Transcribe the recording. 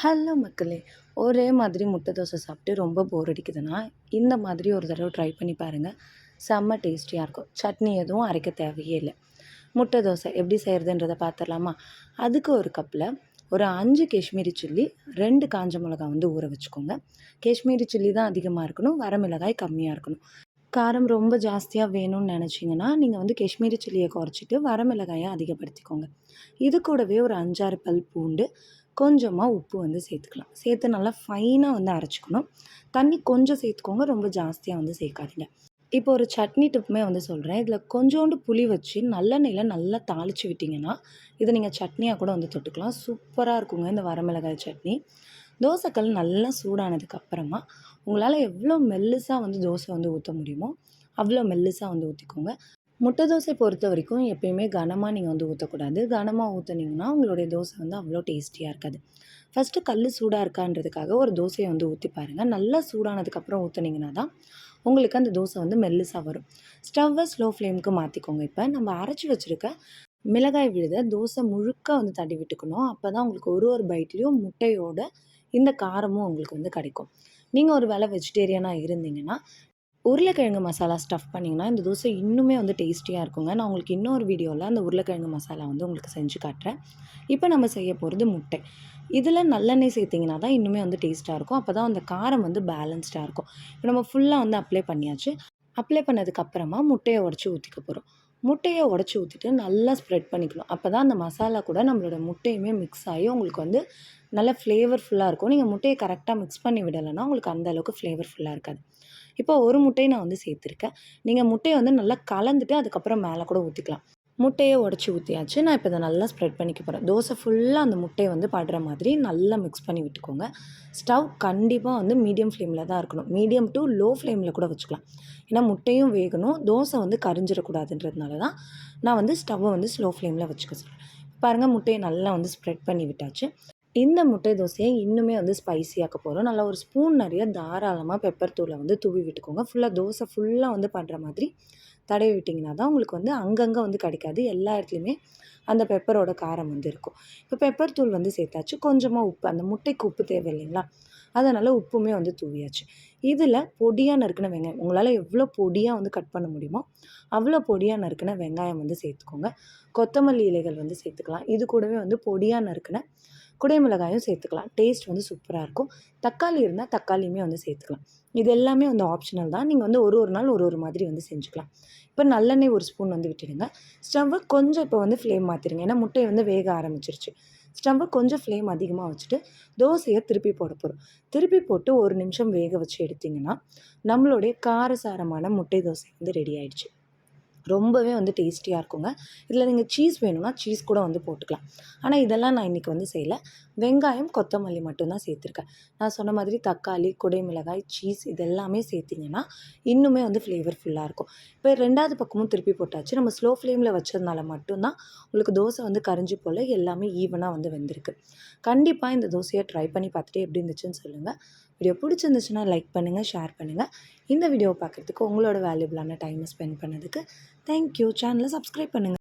Hello மக்களே ஒரே மாதிரி முட்டை தோசை சாப்பிட்டு ரொம்ப போர் அடிக்குதுன்னா இந்த மாதிரி ஒரு தடவை ட்ரை பண்ணி பாருங்கள் செம்ம டேஸ்டியாக இருக்கும். சட்னி எதுவும் அரைக்க தேவையே இல்லை. முட்டை தோசை எப்படி செய்கிறதுன்றதை பார்த்துடலாமா அதுக்கு ஒரு கப்பில் ஒரு அஞ்சு காஷ்மீரி சில்லி ரெண்டு காஞ்ச மிளகா வந்து ஊற வச்சுக்கோங்க. காஷ்மீரி சில்லி தான் அதிகமாக இருக்கணும். வரமிளகாய் கம்மியாக இருக்கணும். காரம் ரொம்ப ஜாஸ்தியாக வேணும்னு நினச்சிங்கன்னா நீங்கள் வந்து காஷ்மீரி சில்லியை குறைச்சிட்டு வரமிளகாயை அதிகப்படுத்திக்கோங்க. இது கூடவே ஒரு அஞ்சாறு பல் பூண்டு கொஞ்சமாக உப்பு வந்து சேர்த்துக்கலாம். சேர்த்து நல்லா ஃபைனாக வந்து அரைச்சிக்கணும். தண்ணி கொஞ்சம் சேர்த்துக்கோங்க ரொம்ப ஜாஸ்தியாக வந்து சேர்க்காதீங்க. இப்போ ஒரு சட்னி டிப்புமே வந்து சொல்கிறேன் இதில் கொஞ்சோண்டு புளி வச்சு நல்லெண்ணெயில் நல்லா தாளித்து விட்டிங்கன்னா இதை நீங்கள் சட்னியாக கூட வந்து தொட்டுக்கலாம். சூப்பராக இருக்குங்க இந்த வரமிளகாய் சட்னி. தோசைக்கல் நல்லா சூடானதுக்கு அப்புறமா உங்களால் எவ்வளோ மெல்லுசாக வந்து தோசை வந்து ஊற்ற முடியுமோ அவ்வளோ மெல்லுசாக வந்து ஊற்றிக்கோங்க முட்டை தோசை பொறுத்த வரைக்கும் எப்பயுமே கனமாக நீங்கள் வந்து ஊற்றக்கூடாது கனமாக ஊற்றுனீங்கன்னா உங்களுடைய தோசை வந்து அவ்வளோ டேஸ்டியாக இருக்காது. ஃபஸ்ட்டு கல் சூடாக இருக்கான்றதுக்காக ஒரு தோசையை வந்து ஊற்றி பாருங்கள் நல்லா சூடானதுக்கப்புறம் ஊற்றுனீங்கன்னா தான் உங்களுக்கு அந்த தோசை வந்து மெல்லுசாக வரும். ஸ்டவ்வை ஸ்லோ ஃப்ளேமுக்கு மாற்றிக்கோங்க இப்போ நம்ம அரைச்சி வச்சுருக்க மிளகாய் விழுத தோசை முழுக்க வந்து தட்டி விட்டுக்கணும். அப்போ தான் உங்களுக்கு ஒரு ஒரு பைட்லேயும் முட்டையோட இந்த காரமும் உங்களுக்கு வந்து கிடைக்கும். நீங்கள் ஒரு வேளை வெஜிடேரியனாக இருந்தீங்கன்னா உருளைக்கிழங்கு மசாலா ஸ்டஃப் பண்ணிங்கன்னா இந்த தோசை இன்னுமே வந்து டேஸ்டியாக இருக்குங்க. நான் உங்களுக்கு இன்னொரு வீடியோவில் அந்த உருளைக்கிழங்கு மசாலா வந்து உங்களுக்கு செஞ்சு காட்டுறேன். இப்போ நம்ம செய்ய போகிறது முட்டை. இதில் நல்லெண்ணெய் சேர்த்திங்கன்னா தான் இன்னுமே வந்து டேஸ்ட்டாக இருக்கும். அப்போ தான் அந்த காரம் வந்து பேலன்ஸ்டாக இருக்கும். இப்போ நம்ம ஃபுல்லாக வந்து அப்ளை பண்ணியாச்சு. அப்ளை பண்ணதுக்கப்புறமா முட்டையை உடச்சி ஊற்றிக்க போகிறோம் முட்டையை உடச்சி ஊற்றிட்டு நல்லா ஸ்ப்ரெட் பண்ணிக்கணும். அப்போ தான் அந்த மசாலா கூட நம்மளோட முட்டையுமே மிக்ஸ் ஆகி உங்களுக்கு வந்து நல்ல ஃப்ளேவர்ஃபுல்லாக இருக்கும். நீங்கள் முட்டையை கரெக்டாக மிக்ஸ் பண்ணி விடலைன்னா உங்களுக்கு அந்தளவுக்கு ஃப்ளேவர்ஃபுல்லாக இருக்காது. இப்போ ஒரு முட்டையை நான் வந்து சேர்த்துருக்கேன். நீங்கள் முட்டையை வந்து நல்லா கலந்துட்டு அதுக்கப்புறம் மேலே கூட ஊற்றிக்கலாம் முட்டையை உடச்சி ஊற்றியாச்சு நான் இப்போ இதை நல்லா ஸ்ப்ரெட் பண்ணிக்க போகிறேன் தோசை ஃபுல்லாக அந்த முட்டையை வந்து படுற மாதிரி நல்லா மிக்ஸ் பண்ணி விட்டுக்கோங்க. ஸ்டவ் கண்டிப்பாக வந்து மீடியம் ஃப்ளேமில் தான் இருக்கணும். மீடியம் டு லோ ஃப்ளேமில் கூட வச்சுக்கலாம். ஏன்னா முட்டையும் வேகணும். தோசை வந்து கரிஞ்சிடக்கூடாதுன்றதுனால தான் நான் வந்து ஸ்டவ்வை வந்து ஸ்லோ ஃப்ளேமில் வச்சுக்க சொல்கிறேன் பாருங்கள் முட்டையை நல்லா வந்து ஸ்ப்ரெட் பண்ணி விட்டாச்சு. இந்த முட்டை தோசையை இன்னுமே வந்து ஸ்பைசியாக்க போகிறோம் நல்லா ஒரு ஸ்பூன் நிறைய தாராளமாக பெப்பர் தூளை வந்து தூவி விட்டுக்கோங்க. ஃபுல்லாக தோசை ஃபுல்லாக வந்து பண்ணுற மாதிரி தடவி விட்டிங்கன்னா தான் உங்களுக்கு வந்து அங்கங்கே வந்து கிடைக்காது. எல்லா இடத்துலையுமே அந்த பெப்பரோட காரம் வந்து இருக்கும். இப்போ பெப்பர் தூள் வந்து சேர்த்தாச்சு. கொஞ்சமாக உப்பு அந்த முட்டைக்கு உப்பு தேவை இல்லைங்களா? அதனால் உப்புமே வந்து தூவியாச்சு. இதில் பொடியாக நறுக்கின வெங்காயம் உங்களால் எவ்வளோ பொடியாக வந்து கட் பண்ண முடியுமோ அவ்வளோ பொடியாக நறுக்கின வெங்காயம் வந்து சேர்த்துக்கோங்க. கொத்தமல்லி இலைகள் வந்து சேர்த்துக்கலாம். இது கூடவே வந்து பொடியாக நறுக்கின குடைமிளகாயும் சேர்த்துக்கலாம். டேஸ்ட் வந்து சூப்பராக இருக்கும். தக்காளி இருந்தால் தக்காளியுமே வந்து சேர்த்துக்கலாம். இது எல்லாமே வந்து ஆப்ஷனல் தான். நீங்கள் வந்து ஒரு ஒரு நாள் ஒரு ஒரு மாதிரி வந்து செஞ்சுக்கலாம். இப்போ நல்லெண்ணெய் ஒரு ஸ்பூன் வந்து விட்டுடுங்க. ஸ்டவ்வை கொஞ்சம் இப்போ வந்து ஃப்ளேம் மாற்றிடுங்க ஏன்னா முட்டை வந்து வேக ஆரம்பிச்சிருச்சு. ஸ்டவ்வை கொஞ்சம் ஃப்ளேம் அதிகமாக வச்சுட்டு தோசையை திருப்பி போட போகிறோம் திருப்பி போட்டு ஒரு நிமிஷம் வேக வச்சு எடுத்திங்கன்னா நம்மளுடைய காரசாரமான முட்டை தோசை வந்து ரெடி ஆயிடுச்சு. ரொம்பவே வந்து டேஸ்டியாக இருக்குங்க. இதில் நீங்கள் சீஸ் வேணும்னா சீஸ் கூட வந்து போட்டுக்கலாம். ஆனால் இதெல்லாம் நான் இன்றைக்கி வந்து செய்யலை. வெங்காயம் கொத்தமல்லி மட்டும்தான் சேர்த்துருக்கேன். நான் சொன்ன மாதிரி தக்காளி குடைமிளகாய் சீஸ் இதெல்லாமே சேர்த்திங்கன்னா இன்னுமே வந்து ஃப்ளேவர்ஃபுல்லாக இருக்கும். இப்போ ரெண்டாவது பக்கமும் திருப்பி போட்டாச்சு. நம்ம ஸ்லோ ஃப்ளேமில் வச்சதுனால மட்டும்தான் உங்களுக்கு தோசை வந்து கரைஞ்சி போல் எல்லாமே ஈவனாக வந்து வெந்திருக்கு. கண்டிப்பாக இந்த தோசையை ட்ரை பண்ணி பார்த்துட்டு எப்படி இருந்துச்சுன்னு சொல்லுங்கள் வீடியோ பிடிச்சிருந்துச்சுன்னா லைக் பண்ணுங்கள் ஷேர் பண்ணுங்கள் இந்த வீடியோ பார்க்குறதுக்கு உங்களோட வேல்யூபிளான டைமை ஸ்பெண்ட் பண்ணதுக்கு தேங்க்யூ. சேனலை சப்ஸ்கிரைப் பண்ணுங்கள்